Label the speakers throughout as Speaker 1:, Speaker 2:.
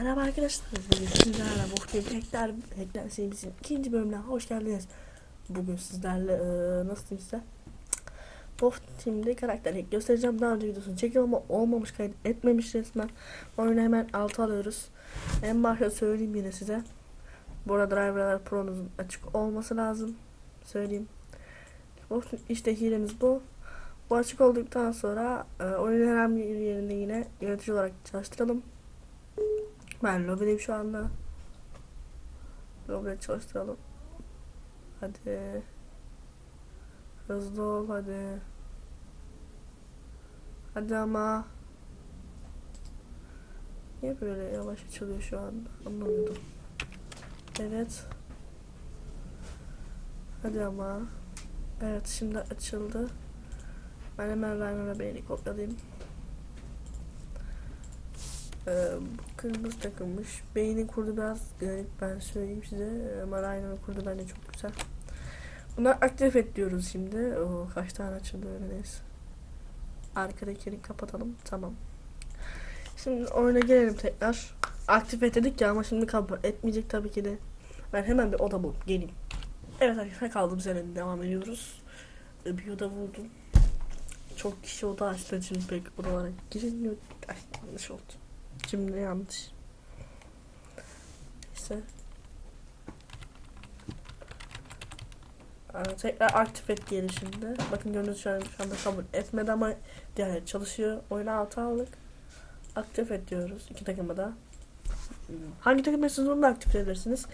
Speaker 1: Merhaba arkadaşlar. Bugün sizlerle Muhtemelen Hackler, Hackler serimizin ikinci bölümüne hoş geldiniz. Bugün sizlerle eee, nasıl diyeyim size? Wolf Team'de karakter göstereceğim. Daha önce videosunu çekiyorum ama olmamış kayıt etmemiş resmen. Oyunu hemen altı alıyoruz. En başta söyleyeyim yine size. Bu arada Driver'lar Pro'nuzun açık olması lazım. Söyleyeyim. Team işte hilemiz bu. Bu açık olduktan sonra e, oyunun herhangi bir yerinde yine yönetici olarak çalıştıralım. Ben lobideyim şu anda. Lobide çalıştıralım. Hadi. Hızlı ol hadi. Hadi ama. Niye böyle yavaş açılıyor şu anda? Anlamadım. Evet. Hadi ama. Evet şimdi açıldı. Ben hemen Ryan'a beni kopyalayayım. Ee, kırmızı takılmış. Beynin kurdu biraz garip ben söyleyeyim size. Ee, Ama Ryan'ın kurdu bence çok güzel. Bunları aktif et diyoruz şimdi. Oo, kaç tane açıldı öyle neyse. Arkadakini kapatalım. Tamam. Şimdi oyuna gelelim tekrar. Aktif et dedik ya ama şimdi kabul etmeyecek tabii ki de. Ben hemen bir oda bulup geleyim. Evet arkadaşlar kaldığımız yerden devam ediyoruz. Ee, Bir oda buldum. Çok kişi oda açtığı için pek odalara girilmiyor. Ay yanlış oldu. Cümle yanlış. Neyse. Aa, tekrar aktif et diyelim şimdi. Bakın gördüğünüz şu an, şu anda kabul etmedi ama diğer çalışıyor. Oyuna altı aldık. Aktif et diyoruz iki takıma da. Hangi takım istiyorsanız onu da aktif edebilirsiniz.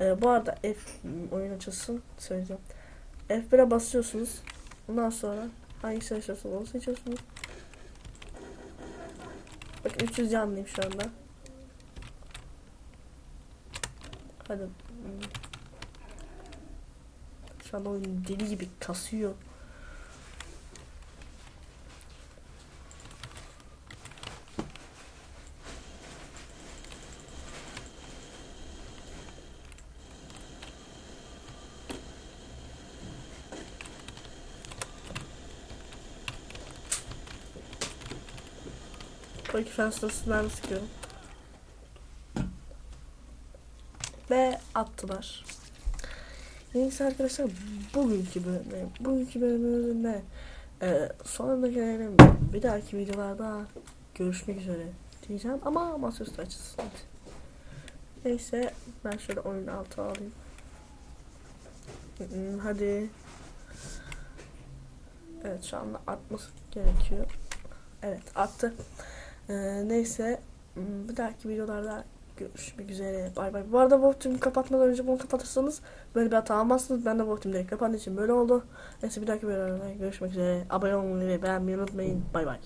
Speaker 1: Ee, bu arada F hmm, oyun açılsın söyleyeceğim. F1'e basıyorsunuz. Ondan sonra hangisi istiyorsanız onu seçiyorsunuz. Bakın 300 canlıyım şu anda. Hadi. Şu anda oyun deli gibi kasıyor. Belki fenstasinden sıkıyorum. Ve attılar. Neyse arkadaşlar bugünkü bölümde, bugünkü bölümümüzde e, sonunda gelelim. Bir dahaki videolarda görüşmek üzere diyeceğim ama masaüstü açılsın. Neyse ben şöyle oyun altı alayım. Hmm, Hadi. Evet şu anda atması gerekiyor. Evet attı. Ee, neyse hmm, bir dahaki videolarda görüşmek üzere. Bay bay. Bu arada Wolfteam'i kapatmadan önce bunu kapatırsanız böyle bir hata almazsınız. Ben de Wolfteam direkt kapandığı için böyle oldu. Neyse bir dahaki videolarda görüşmek üzere. Abone olmayı ve beğenmeyi unutmayın. Bay bay.